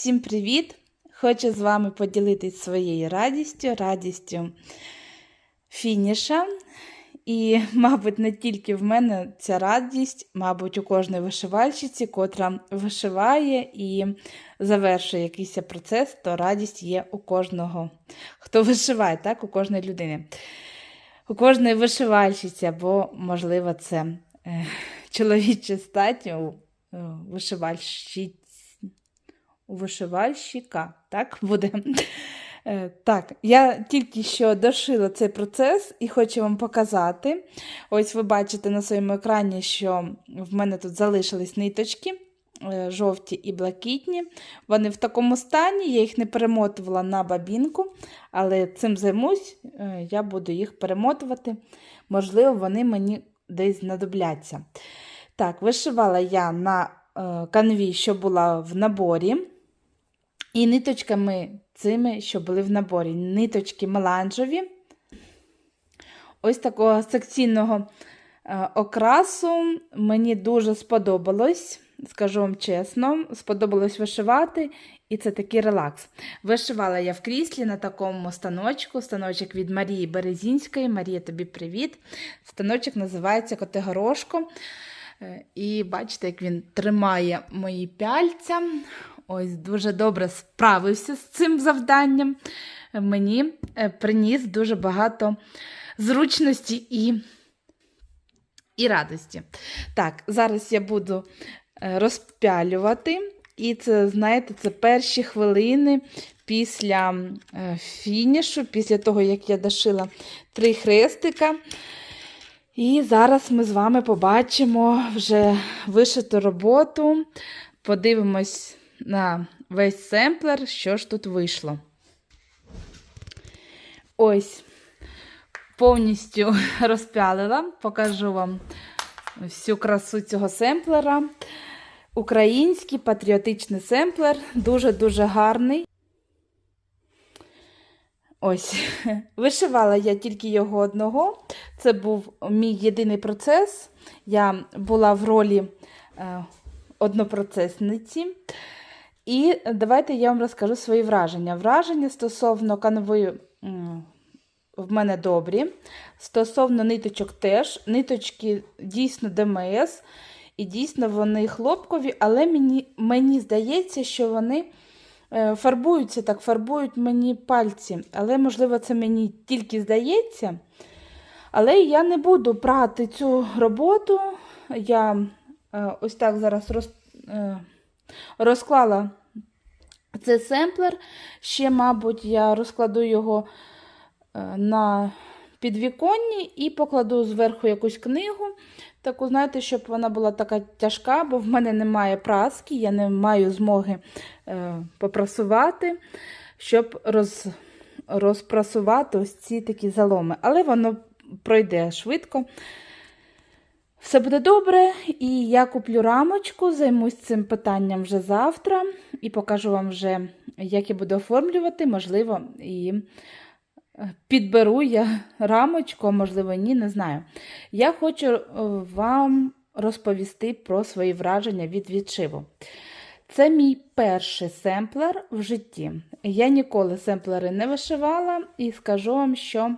Всім привіт! Хочу з вами поділитися своєю радістю, радістю фініша. І, мабуть, не тільки в мене ця радість, мабуть, у кожної вишивальщиці, котра вишиває і завершує якийсь процес, то радість є у кожного, хто вишиває, так, у кожної людини. У кожної вишивальщиці, або, можливо, це е, чоловіча у е, вишивальщиці вишивальщика. Так буде. Е, Так, я тільки що дошила цей процес і хочу вам показати. Ось ви бачите на своєму екрані, що в мене тут залишились ниточки. е, Жовті і блакитні. Вони в такому стані, я їх не перемотувала на бабінку, але цим займусь, е, я буду їх перемотувати. Можливо, вони мені десь знадобляться. Так, вишивала я на канві, що була в наборі. І ниточками цими, що були в наборі. Ниточки меланжеві. Ось такого секційного е, окрасу мені дуже сподобалось, скажу вам чесно, сподобалось вишивати, і це такий релакс. Вишивала я в кріслі на такому станочку, станочок від Марії Березінської. Марія, тобі привіт. Станочок називається Котигорошко. Е, І бачите, як він тримає мої пяльця. Ось дуже добре справився з цим завданням. Мені е, приніс дуже багато зручності і, і радості. Так, зараз я буду е, розпялювати. І це, знаєте, це перші хвилини після е, фінішу, після того, як я дошила три хрестика. І зараз ми з вами побачимо вже вишиту роботу. Подивимось на весь семплер, що ж тут вийшло. Ось, повністю розпялила, покажу вам всю красу цього семплера. Український патріотичний семплер, дуже-дуже гарний. Ось, вишивала я тільки його одного. Це був мій єдиний процес. Я була в ролі е, однопроцесниці. І давайте я вам розкажу свої враження. Враження стосовно канви в мене добрі. Стосовно ниточок теж. Ниточки дійсно ДМС, і дійсно вони хлопкові, але мені, мені здається, що вони е, фарбуються так, фарбують мені пальці. Але, можливо, це мені тільки здається. Але я не буду прати цю роботу. Я е, ось так зараз роз, е, розклала цей семплер. Ще, мабуть, я розкладу його е, на підвіконні і покладу зверху якусь книгу. Таку, знаєте, щоб вона була така тяжка, бо в мене немає праски, я не маю змоги е, попрасувати, щоб роз, розпрасувати ось ці такі заломи. Але воно пройде швидко. Все буде добре, і я куплю рамочку, займусь цим питанням вже завтра і покажу вам вже, як я буду оформлювати, можливо, і підберу я рамочку, можливо, ні, не знаю. Я хочу е, вам розповісти про свої враження від відшиву. Це мій перший семплер в житті. Я ніколи семплери не вишивала, і скажу вам, що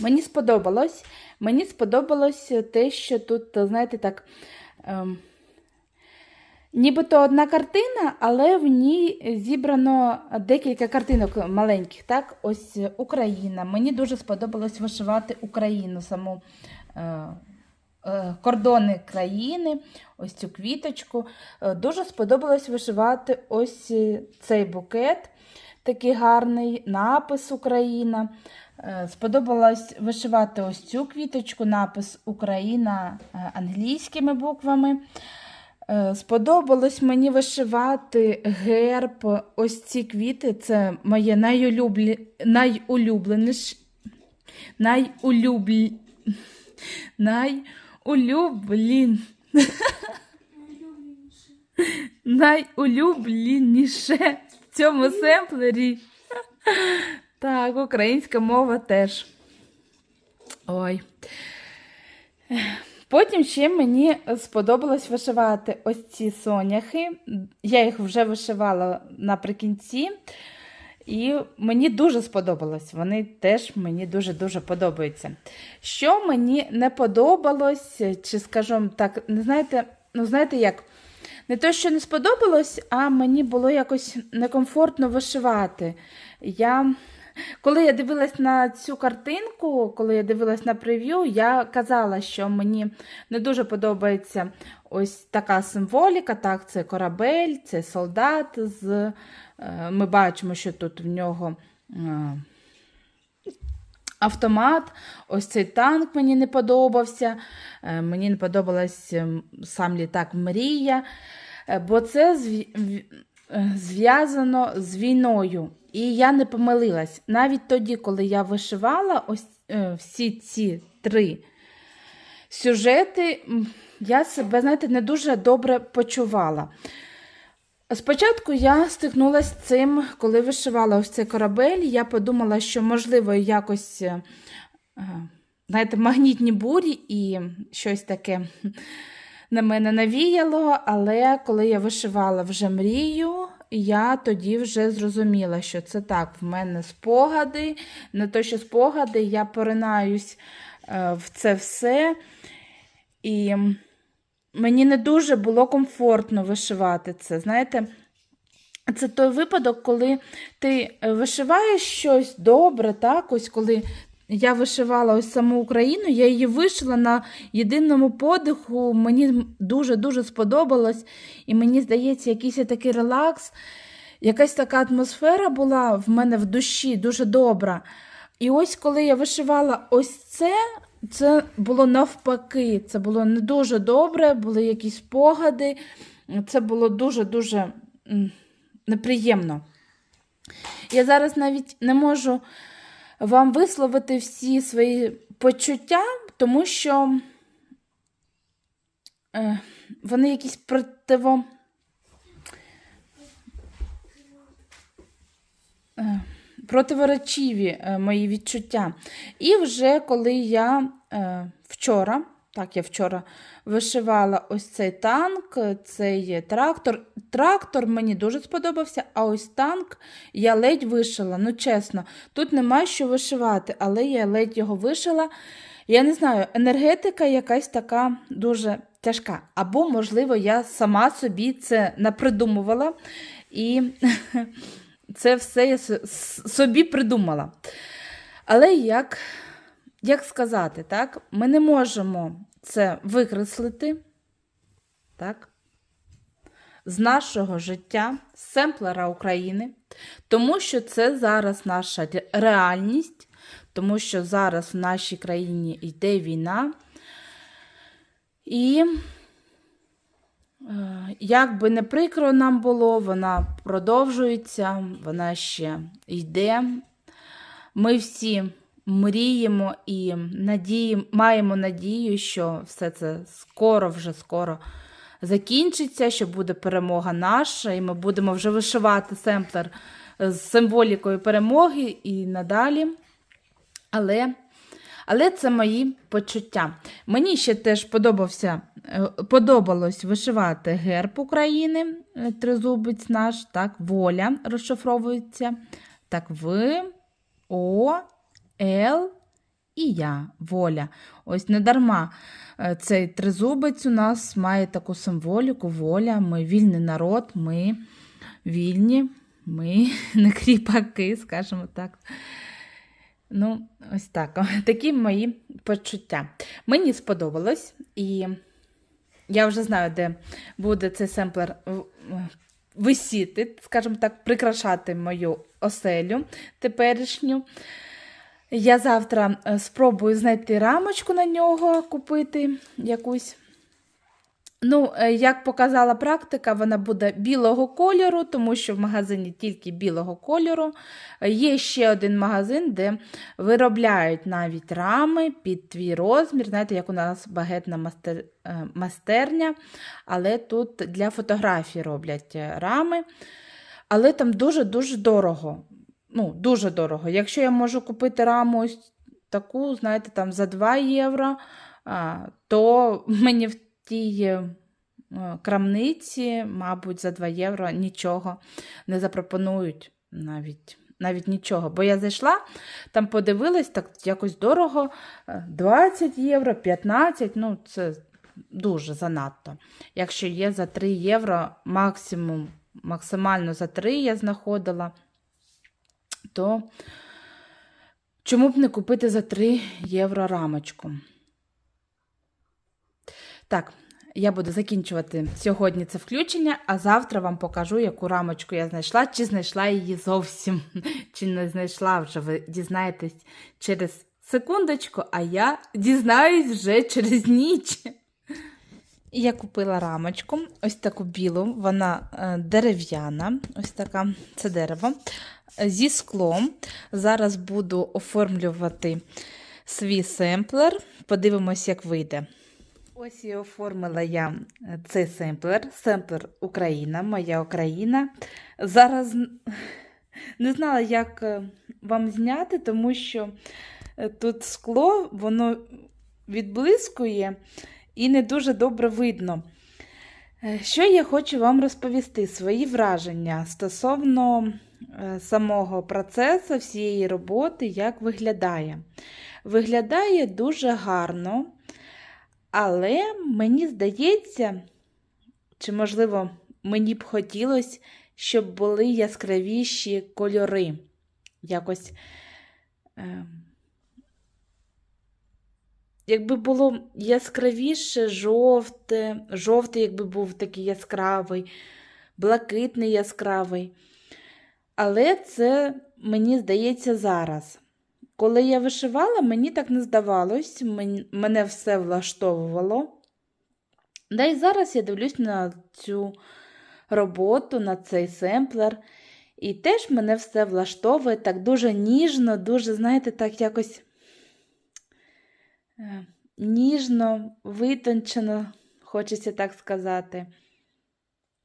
мені сподобалось. Мені сподобалось те, що тут, знаєте, так, ем, нібито одна картина, але в ній зібрано декілька картинок маленьких. Так, ось Україна. Мені дуже сподобалось вишивати Україну, саму е, е, кордони країни, ось цю квіточку. Е, дуже сподобалось вишивати ось цей букет, такий гарний напис Україна. Е, Сподобалось вишивати ось цю квіточку, напис Україна е, англійськими буквами. Е, Сподобалось мені вишивати герб. Ось ці квіти це моє найулюблі... найулюбленіше. Найулюблі... Найулюблін... Найулюбленіше в цьому семплері. Так, українська мова теж. Ой. Потім ще мені сподобалось вишивати ось ці соняхи. Я їх вже вишивала наприкінці. І мені дуже сподобалось. Вони теж мені дуже-дуже подобаються. Що мені не подобалось, чи, скажімо так, не знаєте, ну знаєте як? Не те, що не сподобалось, а мені було якось некомфортно вишивати. Я, коли я дивилась на цю картинку, коли я дивилась на прев'ю, я казала, що мені не дуже подобається ось така символіка. Так, це корабель, це солдат. з... е, Ми бачимо, що тут в нього. е, Автомат, ось цей танк мені не подобався. Е, Мені не подобалась ем, сам літак Мрія, бо це зв'язано з війною. І я не помилилась. Навіть тоді, коли я вишивала ось е, всі ці три сюжети, я себе, знаєте, не дуже добре почувала. Спочатку я стикнулася з цим, коли вишивала ось цей корабель. Я подумала, що можливо якось, е, е, знаєте, магнітні бурі і щось таке на мене навіяло. Але коли я вишивала вже мрію, я тоді вже зрозуміла, що це так, в мене спогади, не то, що спогади, я поринаюсь е, в це все. І мені не дуже було комфортно вишивати це. Знаєте, це той випадок, коли ти е, вишиваєш щось добре, так? Ось коли я вишивала ось саму Україну, я її вишила на єдиному подиху. Мені дуже-дуже сподобалось, і мені здається, якийсь такий релакс, якась така атмосфера була в мене в душі дуже добра. І ось коли я вишивала ось це, це було навпаки. Це було не дуже добре, були якісь спогади. Це було дуже-дуже неприємно. Я зараз навіть не можу вам висловити всі свої почуття, тому що е, вони якісь противо. е, Противоречиві е, мої відчуття. І вже коли я вчора, так, я вчора вишивала ось цей танк, цей трактор. Трактор мені дуже сподобався, а ось танк я ледь вишила. Ну, чесно, тут нема що вишивати, але я ледь його вишила. Я не знаю, енергетика якась така дуже тяжка. Або, можливо, я сама собі це напридумувала і це все я собі придумала. Але як, як сказати, так? ми не можемо це викреслити так? з нашого життя, з семплера України, тому що це зараз наша реальність, тому що зараз в нашій країні йде війна. І Е, Як би не прикро нам було, вона продовжується, вона ще йде. Ми всі мріємо і надіємо, маємо надію, що все це скоро, вже скоро закінчиться, що буде перемога наша, і ми будемо вже вишивати семплер з символікою перемоги і надалі. Але але це мої почуття. Мені ще теж подобався, е, подобалось вишивати герб України, е, тризубець наш, так, воля розшифровується. Так, В, О, Л і я, воля. Ось не дарма е, цей тризубець у нас має таку символіку, воля. Ми вільний народ, ми вільні, ми не кріпаки, скажімо так. Ну, ось так. Такі мої почуття. Мені сподобалось, і я вже знаю, де буде цей семплер висіти, скажімо так, прикрашати мою оселю теперішню. Я завтра е, спробую знайти рамочку на нього, купити якусь. Ну, е, як показала практика, вона буде білого кольору, тому що в магазині тільки білого кольору. Е, Є ще один магазин, де виробляють навіть рами під твій розмір. Знаєте, як у нас багетна мастер, майстерня, але тут для фотографій роблять рами. Але там дуже-дуже дорого. Ну, дуже дорого. Якщо я можу купити раму ось таку, знаєте, там за 2 євро, то мені в тій е, крамниці, мабуть, за 2 євро нічого не запропонують навіть. Навіть нічого. Бо я зайшла, там подивилась, так якось дорого, е, 20 євро, 15, ну це дуже занадто. Якщо є за 3 євро, максимум, максимально за 3 я знаходила, то чому б не купити за 3 євро рамочку? Так, я буду закінчувати сьогодні це включення, а завтра вам покажу, яку рамочку я знайшла, чи знайшла її зовсім, чи не знайшла вже. Ви дізнаєтесь через секундочку, а я дізнаюсь вже через ніч. Я купила рамочку, ось таку білу, вона е, дерев'яна, ось така, це дерево, е, зі склом. Зараз буду оформлювати свій семплер. Подивимось, як вийде. Ось і оформила я е, цей семплер. Семплер Україна, моя Україна. Зараз не знала, як вам зняти, тому що тут скло, воно відблискує і не дуже добре видно. Е, Що я хочу вам розповісти? Свої враження стосовно е, самого процесу, всієї роботи, як виглядає. Виглядає дуже гарно. Але мені здається, чи, можливо, мені б хотілося, щоб були яскравіші кольори. Якось, е, якби було яскравіше жовте, жовтий, якби був такий яскравий, блакитний яскравий. Але це, мені здається, зараз. Коли я вишивала, мені так не здавалось, мене все влаштовувало. Да і зараз я дивлюсь на цю роботу, на цей семплер, і теж мене все влаштовує так дуже ніжно, дуже, знаєте, так якось ніжно, витончено, хочеться так сказати,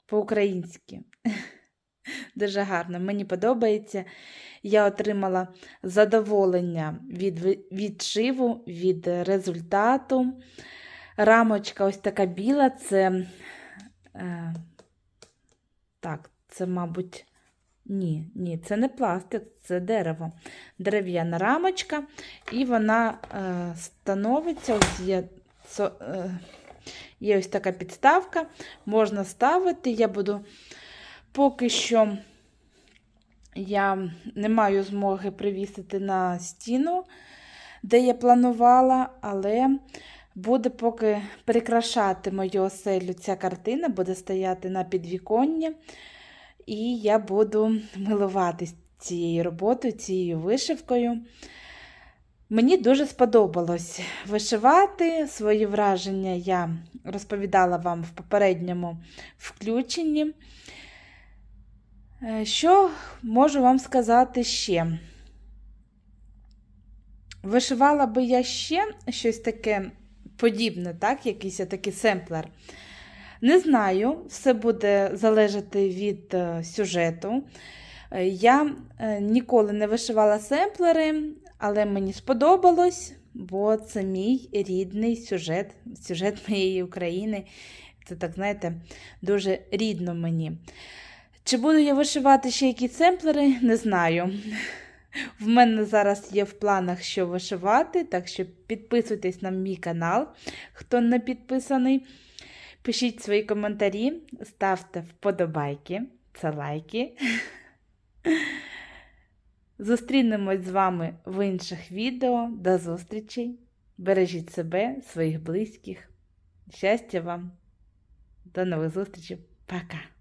по-українськи. Дуже гарно, мені подобається. Я отримала задоволення від відшиву, від результату. Рамочка ось така біла, це, е, так, це, мабуть, ні, ні, це не пластик, це дерево. Дерев'яна рамочка, і вона е, становиться, ось є, со, е, є ось така підставка, можна ставити. Я буду поки що я не маю змоги привісити на стіну, де я планувала, але буде поки прикрашати мою оселю ця картина, буде стояти на підвіконні, і я буду милуватись цією роботою, цією вишивкою. Мені дуже сподобалось вишивати. Свої враження я розповідала вам в попередньому включенні. Е, Що можу вам сказати ще? Вишивала би я ще щось таке подібне, так? якийсь такий семплер. Не знаю, все буде залежати від е, сюжету. Е, Я е, ніколи не вишивала семплери, але мені сподобалось, бо це мій рідний сюжет, сюжет моєї України. Це так, знаєте, дуже рідно мені. Чи буду я вишивати ще якісь семплери, не знаю. В мене зараз є в планах, що вишивати, так що підписуйтесь на мій канал, хто не підписаний. Пишіть свої коментарі, ставте вподобайки, це лайки. Зустрінемось з вами в інших відео. До зустрічі. Бережіть себе, своїх близьких. Щастя вам. До нових зустрічей. Пока!